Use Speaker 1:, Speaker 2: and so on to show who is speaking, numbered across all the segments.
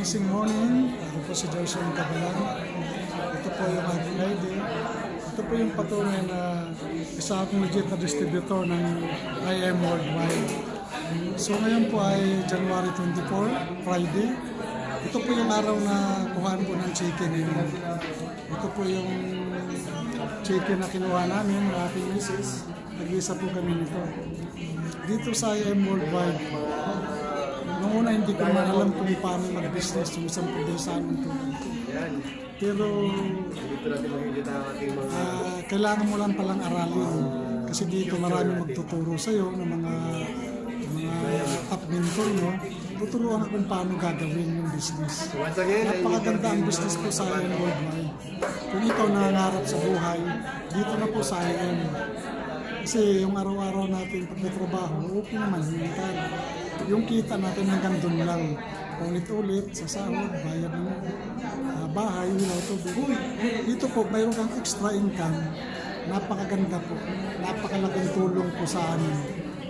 Speaker 1: Gising morning, ako po si Joshua Cabalan. Ito po yung aking ID. Ito po yung patunay na isa akong legit na distributor ng IM Worldwide. So ngayon po ay January 24, Friday. Ito po yung araw na kuhaan po ng chicken. Ito po yung chicken na kinuha namin ng aking misis. Nag-isa po kami nito. Dito sa IM Worldwide, Noong una hindi ko man alam kung paano mag-business yung isang probinsyanong tulad ko. Pero ah, kailangan mo lang palang aralin. Kasi dito marami magtuturo sa iyo ng mga mga top mentor no. Tuturuan kung paano gagawin yung business. Napakaganda ang business po sa IM Worldwide. Kung ikaw nangangarap sa buhay, dito na po sa IM. Kasi yung araw-araw natin pagkatrabaho, okay naman, minsan. Yung kita natin hanggang doon lang. Ulit-ulit, sa sahod, bayad ng ah, bahay, ilaw, tubig. Dito po, mayroon kang extra income. Napakaganda po. Napakalaking tulong po sa amin.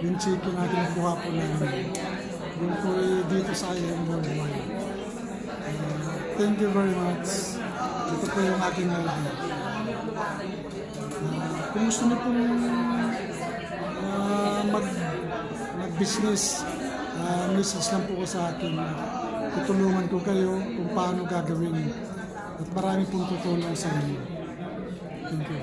Speaker 1: Yung chicken natin nakuha po namin. Yung po eh, dito sa IM Worldwide. Ah, thank you very much. Ito po yung aking idea. Kung gusto niyo pong ah, mag, mag-business, uh, message lang po ko sa akin. Tutulungan ko kayo kung paano gagawin. At marami pong tutulong sa inyo. Thank you.